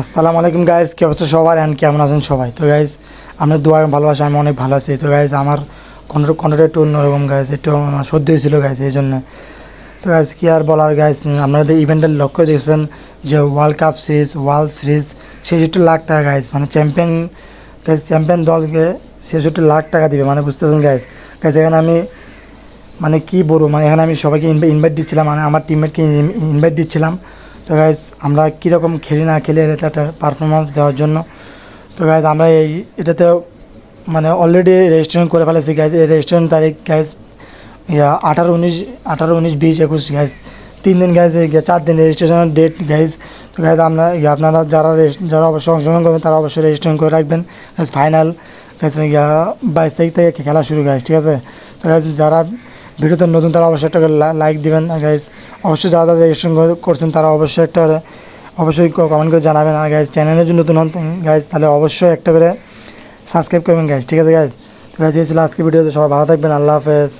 আসসালামু আলাইকুম গাইজ কি অবস্থা সবার? অ্যান্ড কেমন আছেন সবাই? তো গাইজ আপনার দোয়া ভালোবাসা, আমি অনেক ভালো আছি। তো গাইজ আমার কন্ট্রো কন্ট্রোটা একটু অন্যরকম গাইজ একটু সর্দি হয়েছিল গাইজ এই জন্য। তো গাইজ কি আর বলার গাইজ আপনাদের ইভেন্টের লক্ষ্য দেখছেন, যে world cup series world series ছেষট্টি লাখ টাকা গাইজ মানে চ্যাম্পিয়ন গাইজ চ্যাম্পিয়ন দলকে ছেষট্টি লাখ টাকা দিবে মানে বুঝতেছেন গাইজ গাইজ এখানে আমি মানে কী বলব মানে এখানে আমি সবাইকে ইনভাইট দিচ্ছিলাম মানে আমার টিমমেটকে ইনভাইট দিচ্ছিলাম। তো গাইজ আমরা কীরকম খেলি না খেলি এটা একটা পারফরমেন্স দেওয়ার জন্য। তো গাইজ আমরা এই এটাতে মানে অলরেডি রেজিস্ট্রেশন করে ফেলেছি গাইজ এই রেজিস্ট্রেশন তারিখ গাইজ আঠারো উনিশ আঠারো উনিশ, বিশ, একুশ গাইজ তিন দিন গাইজ চার দিন রেজিস্ট্রেশনের ডেট গাইজ তো গাইজ আমরা আপনারা যারা যারা অবশ্যই অংশগ্রহণ করবেন, তারা অবশ্যই রেজিস্ট্রেশন করে রাখবেন। ফাইনাল গাইজ বাইশ তারিখ থেকে খেলা শুরু গাইজ ঠিক আছে? তো গাইজ যারা ভিডিওতে নতুন তারা অবশ্যই একটা লাইক দিবেন গাইজ অবশ্যই যারা যারা রেজিস্ট্রেশন করছেন, তারা অবশ্যই একটা অবশ্যই কমেন্ট করে জানাবেন। আর গাইজ চ্যানেলে যদি নতুন হন গাইজ তাহলে অবশ্যই একটা করে সাবস্ক্রাইব করবেন গাইজ ঠিক আছে গাইজ গাইজ এই ছিল আজকে ভিডিওতে সবাই ভালো থাকবেন। আল্লাহ হাফেজ।